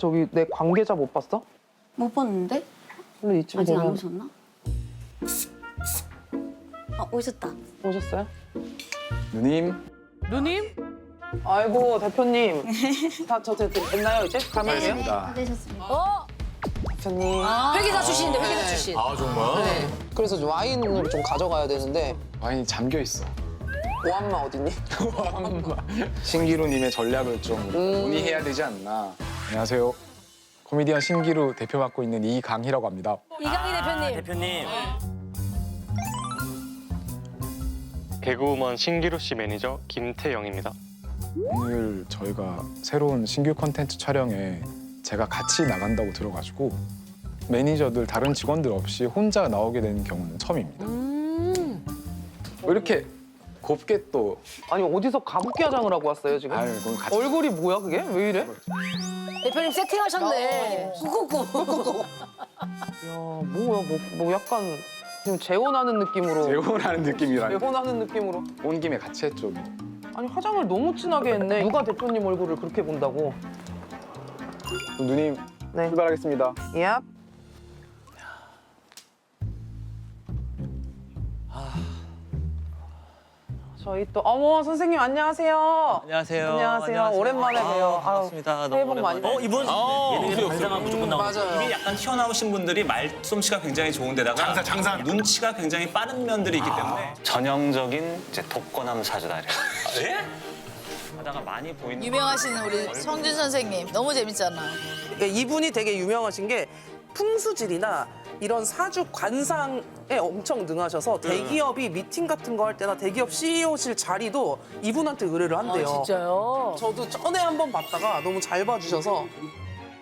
저기 내 관계자 못 봤어? 못 봤는데? 원래 이쯤 아직 안 되면 오셨나? 어, 오셨다. 오셨어요? 누님 누님? 아이고 대표님 다저 됐나요 이제? 가면 돼요? 반갑습니다. 되셨습니다. 어? 대표님 회계사 출신인데 회계사 출신. 아 정말? 네. 그래서 와인을 좀 가져가야 되는데 와인이 잠겨 있어. 오한마 어딨니? 신기루님의 전략을 좀 논의해야 되지 않나. 안녕하세요. 코미디언 신기루 대표 맡고 있는 이강희라고 합니다. 이강희 대표님. 대표님. 개그우먼 신기루 씨 매니저 김태영입니다. 오늘 저희가 새로운 신규 콘텐츠 촬영에 제가 같이 나간다고 들어가지고 매니저들 다른 직원들 없이 혼자 나오게 된 경우는 처음입니다. 음. 왜 이렇게 곱게 또 아니 어디서 가부키 화장을 하고 왔어요 지금? 아유 그건 같이 얼굴이 뭐야 그게? 왜 이래? 대표님 세팅하셨네. 꾸꾸꾸. 야 뭐야 뭐, 뭐 약간 지금 재혼하는 느낌으로 재혼하는 느낌이라 재혼하는 느낌으로 온 김에 같이 했죠. 뭐. 아니 화장을 너무 진하게 했네 누가 대표님 얼굴을 그렇게 본다고 누님 네 출발하겠습니다. 얍 저희 또 어머 선생님 안녕하세요 안녕하세요. 안녕하세요. 오랜만에 봬요. 아, 반갑습니다. 아유, 너무 새해 복 오랜만에. 많이 어 이분 예능에서 반장하면 무조건 나오죠. 맞아요. 입이 약간 튀어나오신 분들이 말솜씨가 굉장히 좋은데다가 장사, 장사. 눈치가 굉장히 빠른 면들이 있기 때문에 전형적인 이제 독거남 사주다래요. 예? 하다가 많이 보이는 유명하신 우리 성준 선생님 너무 재밌잖아. 그러니까 이분이 되게 유명하신 게 풍수질이나 이런 사주 관상에 엄청 능하셔서 대기업이 미팅 같은 거 할 때나 대기업 CEO실 자리도 이분한테 의뢰를 아, 한대요. 진짜요? 저도 전에 한번 봤다가 너무 잘 봐주셔서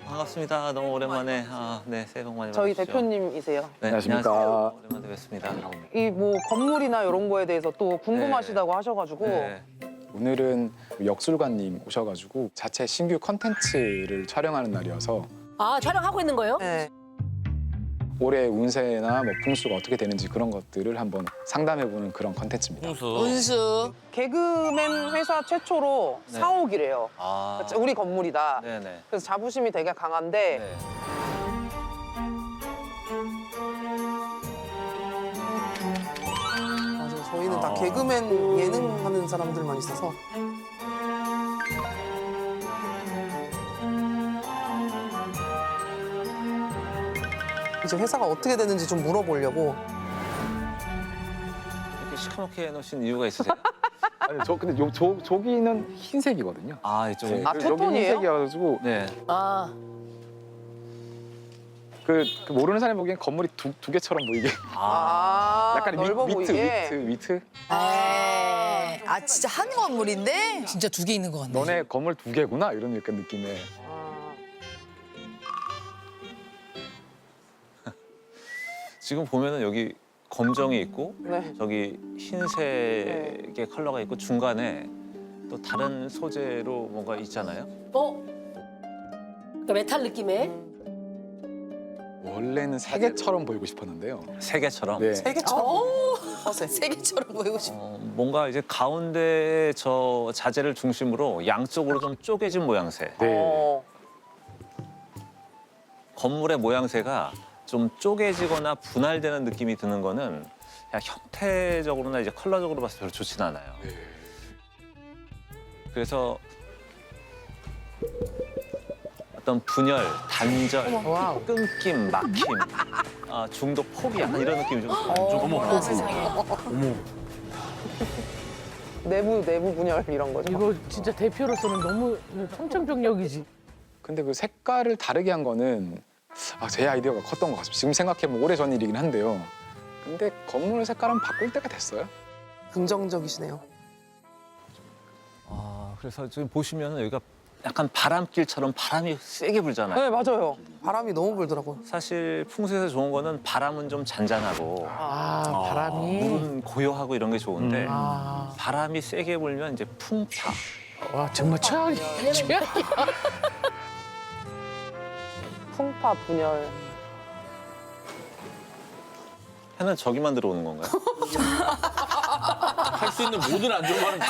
반갑습니다. 너무 오랜만에 아, 네 새해 복 많이 저희 받으시죠. 대표님이세요. 네, 안녕하십니까. 안녕하세요. 오랜만에 뵙습니다. 이 뭐 건물이나 이런 거에 대해서 또 궁금하시다고 하셔가지고 네. 오늘은 역술가님 오셔가지고 자체 신규 컨텐츠를 촬영하는 날이어서 아 촬영하고 있는 거예요? 네. 올해 운세나 뭐 풍수가 어떻게 되는지 그런 것들을 한번 상담해보는 그런 컨텐츠입니다. 운수. 개그맨 회사 최초로 네. 사옥이래요. 아, 우리 건물이다. 네네. 그래서 자부심이 되게 강한데 네. 맞아요. 저희는 다 어. 개그맨 예능 하는 사람들만 있어서 이제 회사가 어떻게 되는지 좀 물어보려고 이렇게 시커멓게 해놓으신 이유가 있으세요? 아니 저 근데 요 저, 저기는 흰색이거든요. 아 이쪽. 네, 아, 그래서 여기 테톤이에요? 흰색이어가지고 네. 아 그, 그 모르는 사람이 보기엔 건물이 두, 두 개처럼 보이게 아, 약간 위, 넓어 위트 보이게 위트 위트 에이, 아 진짜 한 건물인데? 진짜 두 개 있는 것 같네. 너네 건물 두 개구나 이런 약간 느낌의 지금 보면은 여기 검정이 있고 네. 저기 흰색의 컬러가 있고 중간에 또 다른 소재로 뭔가 있잖아요. 어? 그러니까 메탈 느낌의 원래는 세 개처럼 보이고 싶었는데요. 세 개처럼. 네. 세 개처럼 허세. 세 개처럼 보이고 싶어. 어, 뭔가 이제 가운데 저 자재를 중심으로 양쪽으로 좀 쪼개진 모양새. 네. 어, 건물의 모양새가 좀 쪼개지거나 분할되는 느낌이 드는 거는 그냥 형태적으로나 이제 컬러적으로 봤을 때 별로 좋진 않아요. 네. 그래서 어떤 분열, 단절. 끊김, 막힘, 아, 중독, 포기 약간 이런 느낌이 좀 좀- 어머나 세상에. 내부 내부 분열 이런 거죠. 이거 진짜 대표로서는 너무 청천벽력이지. 근데 그 색깔을 다르게 한 거는 아, 제 아이디어가 컸던 것 같습니다. 지금 생각해보면 오래전 일이긴 한데요. 근데 건물 색깔은 바꿀 때가 됐어요. 긍정적이시네요. 아, 그래서 지금 보시면 여기가 약간 바람길처럼 바람이 세게 불잖아요. 네 맞아요. 바람이 너무 불더라고요. 사실 풍수에서 좋은 거는 바람은 좀 잔잔하고 아 바람이. 물은 고요하고 이런 게 좋은데 아. 바람이 세게 불면 이제 풍파. 와 정말 최악이 최악이야. 풍파 분열. 해는 저기 만 들어 오는 건가요? 할 수 있는 모든 안 좋은 말은 다.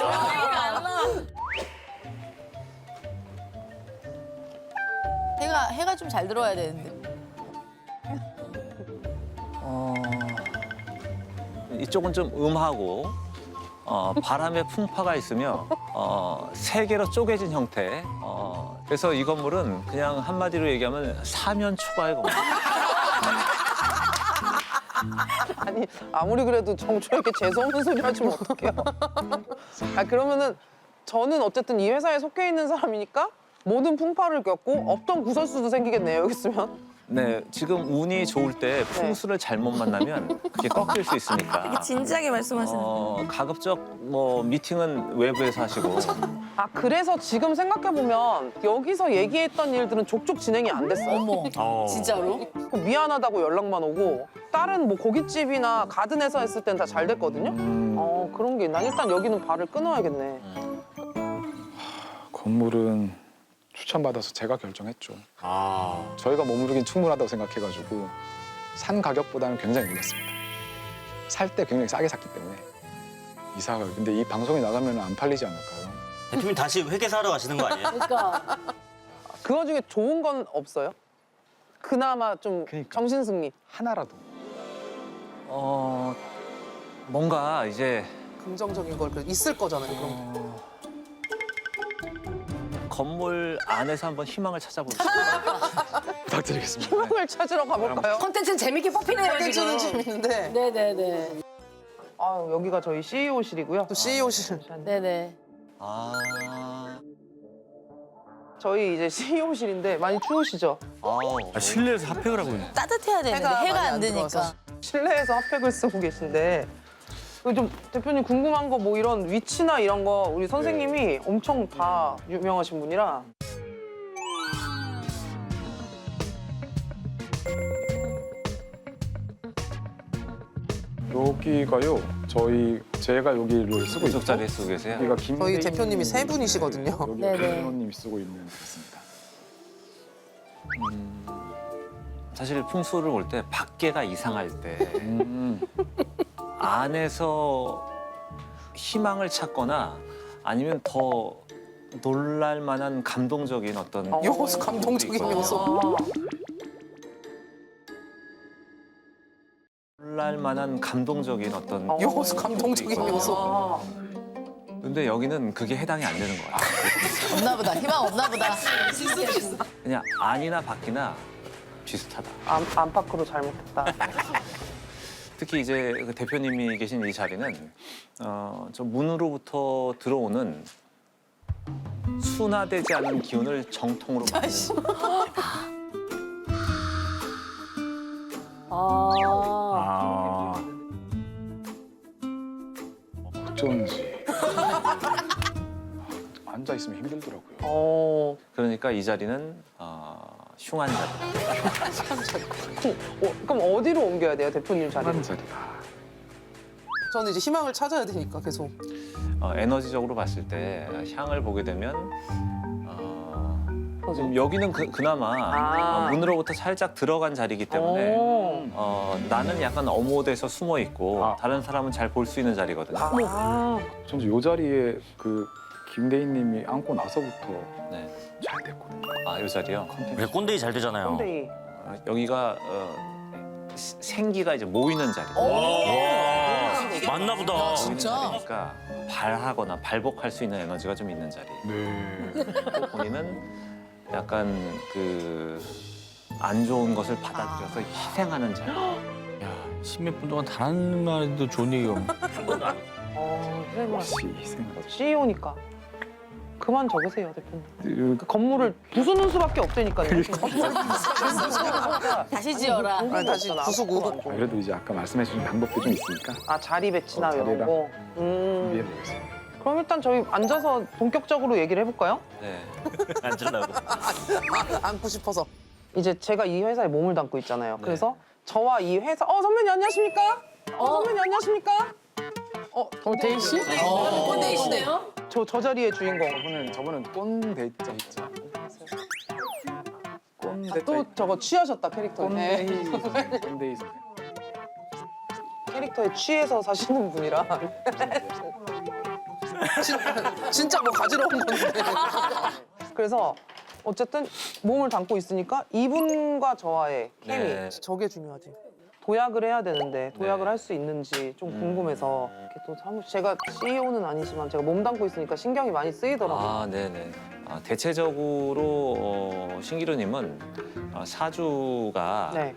해가 해가 해가 좀잘 들어와야 되는데. 어, 이쪽은 좀 음하고 어, 바람의 풍파가 있으며 어, 세 개로 쪼개진 형태. 어, 그래서 이 건물은 그냥 한마디로 얘기하면 사면 초과의 건물. 아니 아무리 그래도 정초에게 재수 없는 소리 하시면 어떡해요? 아 그러면은 저는 어쨌든 이 회사에 속해 있는 사람이니까 모든 풍파를 겪고 없던 구설수도 생기겠네요 여기 있으면. 네, 지금 운이 좋을 때 풍수를 잘못 만나면 그게 꺾일 수 있으니까. 진지하게 말씀하시는. 어, 가급적 뭐 미팅은 외부에서 하시고. 아 그래서 지금 생각해 보면 여기서 얘기했던 일들은 족족 진행이 안 됐어요. 어머. 진짜로? 그 미안하다고 연락만 오고 다른 뭐 고깃집이나 가든에서 했을 땐 다 잘 됐거든요. 어 그런 게 있나? 일단 여기는 발을 끊어야겠네. 건물은 추천받아서 제가 결정했죠. 저희가 머무르긴 충분하다고 생각해가지고 산 가격보다는 굉장히 올렸습니다. 살 때 굉장히 싸게 샀기 때문에 이사가 근데 이 방송에 나가면 안 팔리지 않을까요? 대표님 다시 회계사하러 가시는 거 아니에요? 그러니까 그거 중에 좋은 건 없어요? 그나마 좀 그러니까. 정신 승리. 하나라도 어, 뭔가 이제 긍정적인 걸 그래도 있을 거잖아요. 그럼. 어, 건물 안에서 한번 희망을 찾아보시죠. 부탁드리겠습니다. 희망을 찾으러 가볼까요? 콘텐츠는 재밌게 뽑히네요 지금. 콘텐츠는 재밌는데. 네네네. 아 여기가 저희 CEO실이고요. 또 CEO실. 네네. 아, 저희 이제 CEO실인데 많이 추우시죠? 아우. 아, 실내에서 핫팩을 하고 있네. 따뜻해야 되는데 해가, 많이 안 되니까. 들어와서 실내에서 핫팩을 쓰고 계신데 그 좀 대표님 궁금한 거 뭐 이런 위치나 이런 거 우리 선생님이 엄청 다 유명하신 분이라 여기가요. 저희 제가 여기를 쓰고 있고 자리에 쓰고 계세요? 여기가 김 저희 대표님이 세 분이시거든요. 여기가 네네. 김의원님이 쓰고 있는 곳입니다. 사실 풍수를 볼 때 밖에가 이상할 때 음, 안에서 희망을 찾거나 아니면 더 놀랄 만한 감동적인 어떤 어. 요소 감동적인 있거든요. 요소. 놀랄 만한 감동적인 어떤 어. 요소 감동적인. 요소. 근데 여기는 그게 해당이 안 되는 것 같아요. 없나 보다. 희망 없나 보다. 그냥 안이나 밖이나 비슷하다. 안, 안팎으로 잘못했다. 특히 이제 그 대표님이 계신 이 자리는 어, 저 문으로부터 들어오는 순화되지 않은 기운을 정통으로 받는 아. 아. 어쩐지 앉아 있으면 힘들더라고요. 어, 그러니까 이 자리는 어, 흉한 자리. 어, 그럼 어디로 옮겨야 돼요, 대표님 자리? 편한 자리다. 저는 이제 희망을 찾아야 되니까 계속. 어, 에너지적으로 봤을 때 향을 보게 되면 어, 지금 여기는 그, 그나마 아. 어, 문으로부터 살짝 들어간 자리이기 때문에 오. 어, 나는 약간 엄호돼서 숨어 있고 아. 다른 사람은 잘 볼 수 있는 자리거든요. 아, 전이 자리에 그 김대희 님이 앉고 나서부터 네. 잘 됐거든요. 아, 이 자리요. 컨텐츠. 왜 꼰대이 잘 되잖아요. 근데 어, 여기가 어, 시- 생기가 이제 모이는 자리. 와. 맞나 보다. 진짜? 자리니까 발하거나 발복할 수 있는 에너지가 좀 있는 자리. 네. 또 본인은 약간 그 안 좋은 것을 받아들여서 희생하는 자리. 야, 십몇 분 동안 단 한 마디도 좋은 얘기가 없네. 어, 선생님 역시 희생하죠. CEO니까. 그만 적으세요, 대표님. 그그 건물을 부수는 수밖에 없다니까요. 다시 지어라. 아니, 다시 부수고. 아, 그래도 이제 아까 말씀해 주신 방법도 좀 있으니까 아, 자리 배치나 어, 이런 자리랑. 거. 음. 준비해 보겠습니다. 그럼 일단 저희 앉아서 본격적으로 얘기를 해볼까요? 네. 앉으려고. 앉고 싶어서. 이제 제가 이 회사에 몸을 담고 있잖아요. 그래서 저와 이 회사, 어, 선배님 안녕하십니까? 어, 선배님 안녕하십니까? 어, 어 데이 씨? 꼰대이시네요. 저, 저 자리의 주인공. 저번엔 저번엔 꼰대자 있죠. 꼰대자 또 저거 취하셨다, 캐릭터에. 꼰대이 네. 꼰대이 선생. 캐릭터에 취해서 사시는 분이라. 진- 진짜 뭐 가지러 온 건데. 그래서 어쨌든 몸을 담고 있으니까 이분과 저와의 케미 네. 저게 중요하지. 도약을 해야 되는데 도약을 네. 할 수 있는지 좀 궁금해서 이렇게 또 사무 제가 CEO는 아니지만 제가 몸 담고 있으니까 신경이 많이 쓰이더라고요. 아, 네네. 아, 대체적으로 어, 신기루님은 어, 사주가 네,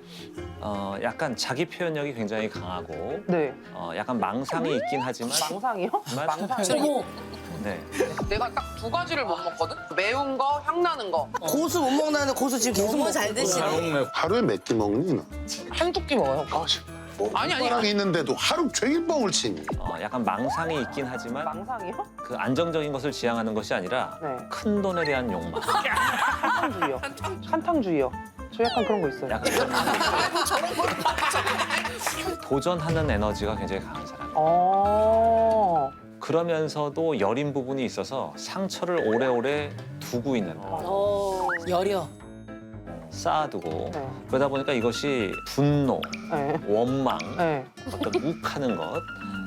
어, 약간 자기 표현력이 굉장히 강하고 네. 어, 약간 망상이 있긴 하지만 망상이요? 망상. 어머 네. 내가 딱 두 가지를 못 먹거든. 매운 거, 향 나는 거. 고수 못 먹나는데 고수 지금 계속 너무 잘 드시네. 하루에 몇 끼 먹니 너? 한두 끼 먹어요. 뭐 아니, 아니. 오빠랑 있는데도 하루 종일 뻥을 치니. 어, 약간 망상이 있긴 하지만 망상이요? 그 안정적인 것을 지향하는 것이 아니라 네. 큰 돈에 대한 욕망. 한탕주의요. 한탕주의요. 저 약간 그런 거 있어요. 약간 도전하는 에너지가 굉장히 강한 사람. 어. 그러면서도 여린 부분이 있어서 상처를 오래오래 두고 있는다. 어. 여려. 쌓아두고 네. 그러다 보니까 이것이 분노, 네. 원망, 네. 어떤 욱하는 것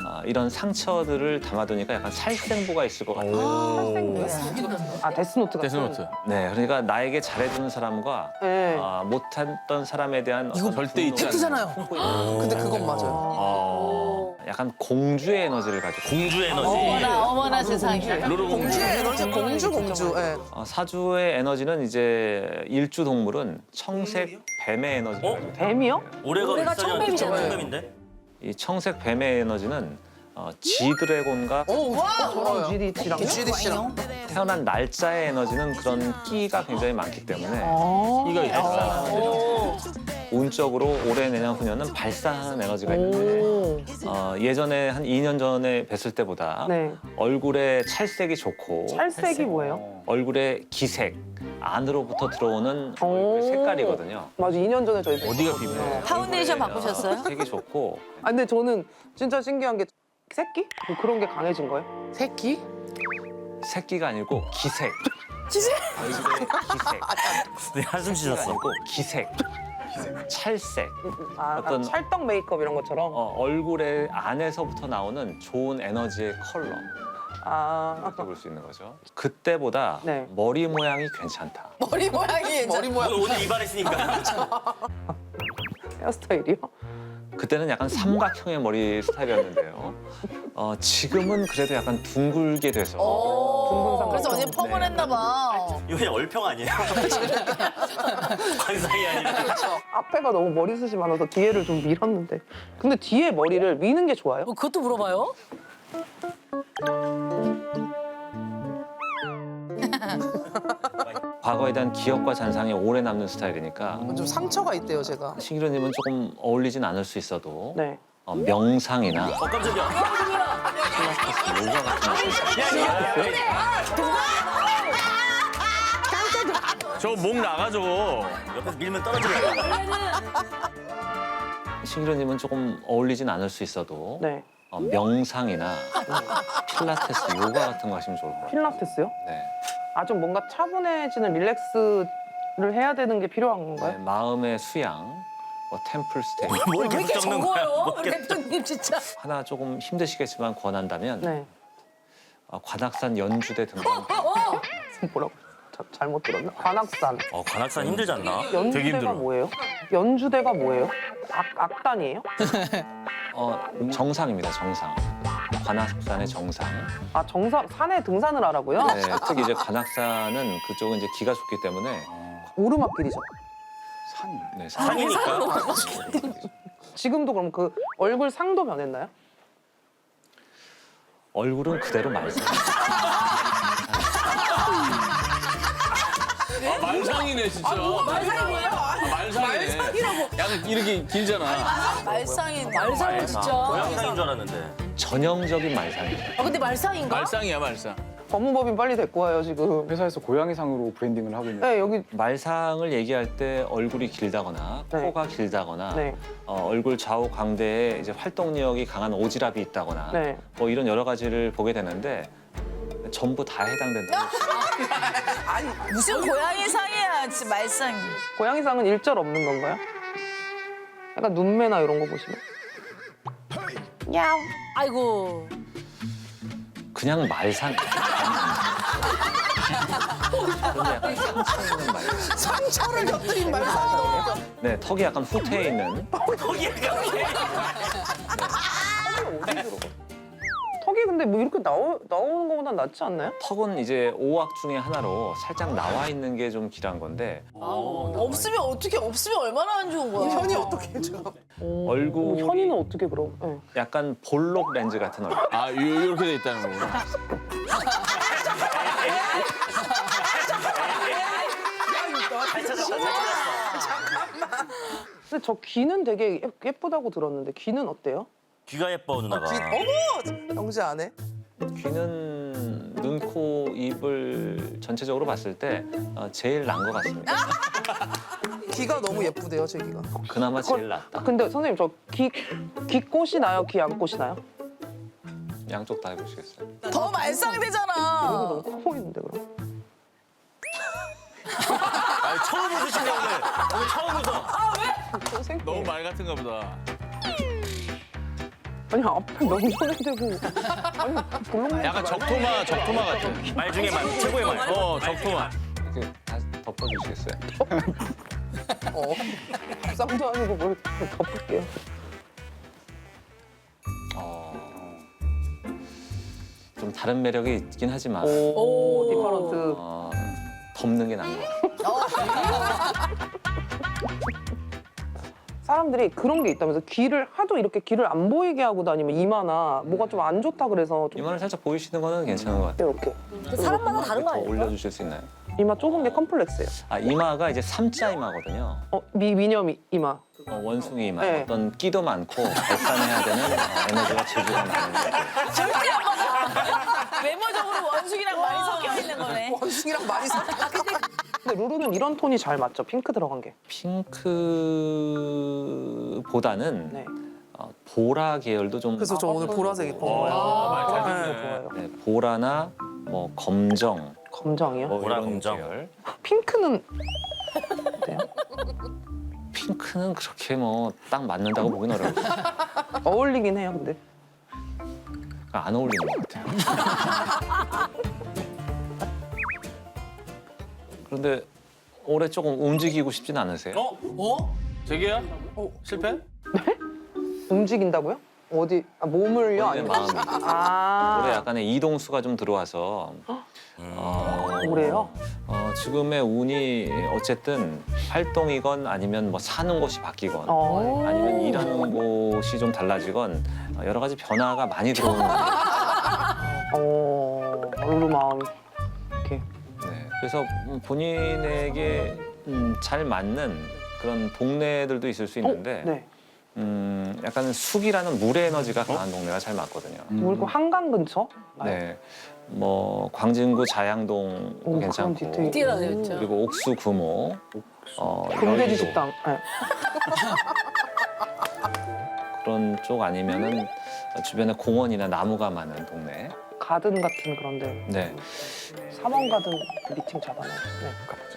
아, 이런 상처들을 담아두니까 약간 살생부가 있을 것 같아요. 살생부요? 아 데스노트 같은. 데스노트. 네, 그러니까 나에게 잘해주는 사람과 네. 아, 못했던 사람에 대한 이거 절대 있지 팩트잖아요. 근데 그건 맞아요. 어, 약간 공주의 에너지를 가지고 공주 에너지. 어머나 어머나 세상에. 루루 공주. 공주의 에너지 공주 공주. 예. 어, 사주의 에너지는 이제 일주 동물은 청색 뱀의 에너지를 어? 가지고. 뱀이요? 올해가 올해가 청뱀이잖아요. 않겠죠? 청뱀인데? 이 청색 뱀의 에너지는 어, 지드래곤과 오. GDC랑. 태어난 날짜의 에너지는 그런 끼가 굉장히 많기 때문에 아. 이가 있다. 오. 운적으로 올해 내년 후년은 발산하는 에너지가 있는데 오. 어, 예전에 한 2년 전에 뵀을 때보다 네. 얼굴에 찰색이 좋고 찰색이 뭐예요? 얼굴에 기색 안으로부터 들어오는 얼굴의 오. 색깔이거든요. 맞아, 2년 전에 저희 어디가 뵀었거든요. 비벼요? 파운데이션 바꾸셨어요? 색이 좋고 아, 근데 저는 진짜 신기한 게 새끼? 뭐 그런 게 강해진 거예요? 새끼? 새끼가 아니고 기색. 기색? 얼굴에 기색. 네, 한숨 쉬셨어. 아니고 기색. 찰색. 아, 어떤- 아, 찰떡 메이크업 이런 것처럼? 어, 얼굴의 안에서부터 나오는 좋은 에너지의 컬러. 아. 이렇게 볼 수 있는 거죠. 그때보다 네. 머리 모양이 괜찮다. 머리 모양이 머리 오늘, 오늘 이발했으니까. 헤어스타일이요? 그때는 약간 삼각형의 머리 스타일이었는데요. 어, 지금은 그래도 약간 둥글게 돼서 오. 둥근 그래서 언니 삼각형. 펑을 했나 봐. 이거 그냥 얼평 아니에요? 관상이 아니라. 앞에가 너무 머리숱이 많아서 뒤에를 좀 밀었는데. 근데 뒤에 머리를 미는 게 좋아요? 어, 그것도 물어봐요? 과거에 대한 기억과 잔상이 오래 남는 스타일이니까 좀 상처가 있대요, 제가. 신기루님은 조금 어울리진 않을 수 있어도 네. 어, 명상이나 어, 깜짝이야. 요가 같은 거 저목 나가 저거. 옆에서 밀면 떨어지려고. 신기루님은 조금 어울리진 않을 수 있어도 네. 어, 명상이나 필라테스, 요가 같은 거 하시면 좋을 것 같아요. 필라테스요? 네. 아, 좀 뭔가 차분해지는 릴렉스를 해야 되는 게 필요한 네, 건가요? 마음의 수양, 뭐 템플 스테이 뭘 왜 이렇게? 적어요? 대표님 진짜. 하나 조금 힘드시겠지만 권한다면 네. 어, 관악산 연주대 등반 뭐라고? 자, 잘못 들었나? 관악산. 어, 관악산 힘들지 않나? 연주대가 힘들어. 뭐예요? 연주대가 뭐예요? 악, 악단이에요? 어, 정상입니다 정상 관악산의 정상 아, 정상, 산에 등산을 하라고요? 네, 특히 이제 관악산은 그쪽은 이제 기가 좋기 때문에 오르막길이죠. 산. 네, 산- 상이니까. 지금도 그럼 그 얼굴 상도 변했나요? 얼굴은 그대로 말씀 말상이네 진짜. 말상이 뭐예요? 말상이네. 약간 이렇게 길잖아. 말상이 말상은 진짜. 고양상인 줄 알았는데. 전형적인 말상이에요 아 근데 말상인가? 말상이야 말상. 법무법인 빨리 데리고 와요, 지금. 회사에서 고양이상으로 브랜딩을 하고 있는. 네, 여기. 말상을 얘기할 때 얼굴이 길다거나 네. 코가 길다거나 네. 어, 얼굴 좌우 광대에 이제 활동력이 강한 오지랖이 있다거나 네. 뭐 이런 여러 가지를 보게 되는데 전부 다 해당된다. 무슨 고양이 상이야, 진짜 말상. 고양이상은 일절 없는 건가요? 약간 눈매나 이런 거 보시면. 아이고. 그냥 말상. 그런데 약간 상처 있는 말. 상처를 곁들인 말상이 너무 웃겨. 네, 턱이 약간 후퇴해 있는. 턱이 근데 뭐 이렇게 나오, 나오는 거보다 낫지 않나요? 턱은 이제 오악 중에 하나로 살짝 나와 있는 게 좀 길한 건데 없으면 어떻게 없으면 얼마나 안 좋은 거야. 현이 어떻게 해줘? 얼굴이 현이는 어떻게 그럼? 네. 약간 볼록 렌즈 같은 얼굴. 아, 요, 이렇게 돼 있다는 거구나. 찾았어. 근데 저 귀는 되게 예- 예쁘다고 들었는데 귀는 어때요? 귀가 예뻐 누나가. 어머! 영지 안 해? 귀는 눈, 코, 입을 전체적으로 봤을 때 어, 제일 난 것 같습니다. 귀가 너무 예쁘대요, 제 귀가. 그나마 제일 낫다. 근데 선생님 저 귀 귀꽃이 나요? 귀 안 꽃이 나요? 양쪽 다 해보시겠어요? 더 말상되잖아. 얼굴 너무 커 보이는데 그럼? 아, 처음 웃으시네 오늘. 오늘 처음 웃어. 선생님. 너무 말 같은가 보다. 아니 앞에 너무 손해대고 아니 볼록 약간 적토마, 적토마 같은. 말 중에 말 최고의 말. 어, 적토마. 이렇게 다시 덮어주시겠어요? 어. 쌍도 아니고 뭘 덮을게요. 어, 좀 다른 매력이 있긴 하지만 오, 디퍼런트. 어, 덮는 게 나은 것 같아요. 사람들이 그런 게 있다면서 귀를 하도 이렇게 귀를 안 보이게 하고 다니면 이마나 뭐가 좀 안 좋다 그래서 좀 이마를 살짝 보이시는 거는 괜찮은 것 같아요. 이렇게 사람마다 다른 거 더 아니에요? 올려주실 수 있나요? 이마 좁은 게 컴플렉스예요. 아 이마가 이제 삼자 이마거든요. 어, 미 미녀 미, 이마. 어, 원숭이 이마. 네. 어떤 끼도 많고 발산해야 되는 어, 에너지가 제주가 많은 거예요. 절대 안 맞아. 외모적으로 원숭이랑 많이 섞여 있는 거네. 원숭이랑 많이 섞여. 근데 루루는 이런 톤이 잘 맞죠? 핑크 들어간 게. 핑크보다는 네. 어, 보라 계열도 좀 그래서 저 오늘 보라색 입은 어, 거예요. 말 네, 잘듣네. 좋아요. 네, 보라나 뭐 검정 검정이요? 뭐 보라, 이런 검정. 계열. 핑크는 어때요? 핑크는 그렇게 뭐 딱 맞는다고 보긴 어려워요. 어울리긴 해요, 근데. 안 어울리는 것 같아요. 그런데 올해 조금 움직이고 싶진 않으세요? 어? 어? 제기야? 실패? 움직인다고요? 어디? 아, 몸을요? 아니면? 마음이. 아, 올해 약간의 이동수가 좀 들어와서 어, 올해요? 어, 지금의 운이 어쨌든 활동이건 아니면 뭐 사는 곳이 바뀌건 어. 아니면 일하는 곳이 좀 달라지건 어, 여러 가지 변화가 많이 들어오는 거예요. 어, 루루 마음이. 이렇게. 네, 그래서 본인에게 음, 잘 맞는 그런 동네들도 있을 수 있는데 네. 음, 약간 숙이라는 물의 에너지가 강한 동네가 잘 맞거든요. 그리고 한강 근처? 네, 뭐 광진구 자양동 오, 그런 괜찮고 디테일. 뛰어나요, 진짜. 그리고 옥수 구모, 어, 금돼지 여의도 식당. 네. 그런 쪽 아니면은 주변에 공원이나 나무가 많은 동네. 가든 같은 그런데 네, 3원 가든 미팅 잡아놔요.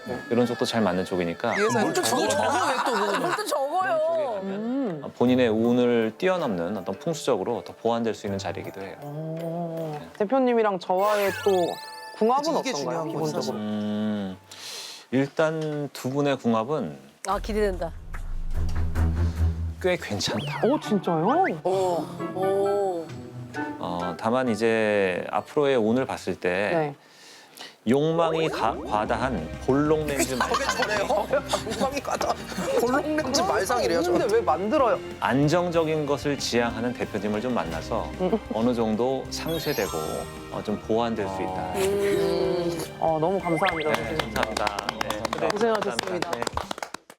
네. 이런 쪽도 잘 맞는 쪽이니까 위에서 또 적어 왜또 그것도 적어요. 음. 본인의 운을 뛰어넘는 어떤 풍수적으로 더 보완될 수 있는 자리이기도 해요. 어. 대표님이랑 저와의 또 궁합은 어떤가요? 기본적으로. 음, 일단 두 분의 궁합은 아 기대된다. 꽤 괜찮다. 오 진짜요? 오. 어, 다만 이제 앞으로의 운을 봤을 때 네. 욕망이 가- 과다한 볼록 렌즈 말상이 방광이 가자. 볼록렌즈 말상이래요. 근데 왜 만들어요? 안정적인 것을 지향하는 대표님을 좀 만나서 어느 정도 상쇄되고 어, 좀 보완될 수 있다. 어 너무 감사합니다. 네, 선생님. 감사합니다. 네, 고생하셨습니다. 감사합니다. 네.